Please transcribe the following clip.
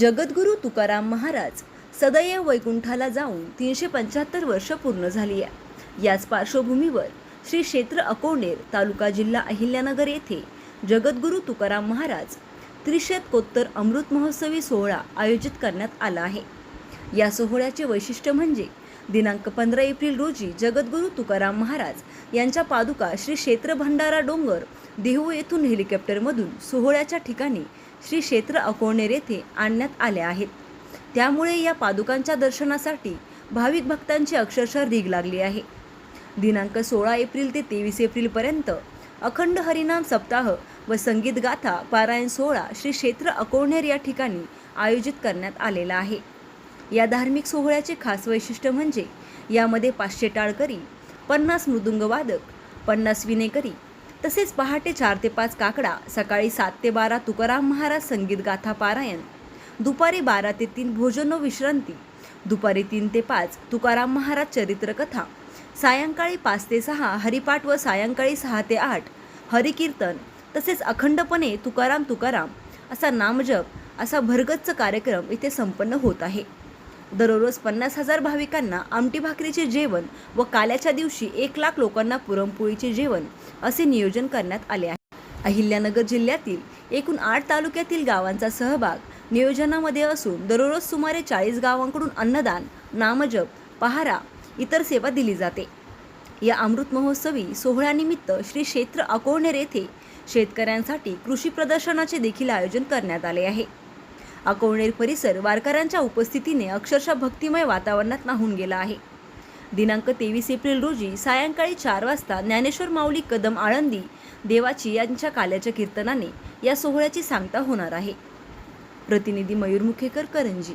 जगद्गुरू तुकाराम महाराज सदैव वैकुंठाला जाऊन तीनशे पंच्याहत्तर वर्ष पूर्ण झाली आहे. याच पार्श्वभूमीवर श्री क्षेत्र अकोणेर तालुका जिल्हा अहिल्यानगर येथे जगद्गुरू तुकाराम महाराज त्रिशतकोत्तर अमृत महोत्सवी सोहळा आयोजित करण्यात आला आहे. या सोहळ्याचे वैशिष्ट्य म्हणजे दिनांक पंधरा एप्रिल रोजी जगद्गुरू तुकाराम महाराज यांच्या पादुका श्री क्षेत्र भंडारा डोंगर देहू येथून हेलिकॉप्टरमधून सोहळ्याच्या ठिकाणी श्री क्षेत्र अकोणेर येथे आणण्यात आल्या आहेत. त्यामुळे या पादुकांच्या दर्शनासाठी भाविक भक्तांची अक्षरशः रीग लागली आहे. दिनांक सोळा एप्रिल ते तेवीस एप्रिलपर्यंत अखंड हरिनाम सप्ताह व संगीत गाथा पारायण सोहळा श्री क्षेत्र अकोणेर या ठिकाणी आयोजित करण्यात आलेला आहे. या धार्मिक सोहळ्याचे खास वैशिष्ट्य म्हणजे यामध्ये पाचशे टाळकरी पन्नास मृदुंगवादक पन्नास विनेकरी तसेच पहाटे चार ते पाच काकडा सकाळी सात ते बारा तुकाराम महाराज संगीत गाथा पारायण दुपारी बारा ते तीन भोजन व विश्रांती दुपारी तीन ते पाच तुकाराम महाराज चरित्रकथा सायंकाळी पाच ते सहा हरिपाठ व सायंकाळी सहा ते आठ हरिकीर्तन तसेच अखंडपणे तुकाराम तुकाराम असा नामजप असा भरगच्च कार्यक्रम इथे संपन्न होत आहे. दररोज पन्नास हजार भाविकांना आमटी भाकरीचे जेवण व काल्याच्या दिवशी एक लाख लोकांना पुरणपोळीचे जेवण असे नियोजन करण्यात आले आहे. अहिल्यानगर जिल्ह्यातील एकूण आठ तालुक्यातील गावांचा सहभाग नियोजनामध्ये असून दररोज सुमारे चाळीस गावांकडून अन्नदान नामजप पहारा इतर सेवा दिली जाते. या अमृत महोत्सवी सोहळ्यानिमित्त श्री क्षेत्र अकोणेर येथे शेतकऱ्यांसाठी कृषी प्रदर्शनाचे देखील आयोजन करण्यात आले आहे. अकोणेर परिसर वारकऱ्यांच्या उपस्थितीने अक्षरशः भक्तिमय वातावरणात नाहून गेला आहे. दिनांक तेवीस एप्रिल रोजी सायंकाळी चार वाजता ज्ञानेश्वर माऊली कदम आळंदी देवाची यांच्या काल्याच्या कीर्तनाने या सोहळ्याची सांगता होणार आहे. प्रतिनिधी मयूर मुखेकर करंजी.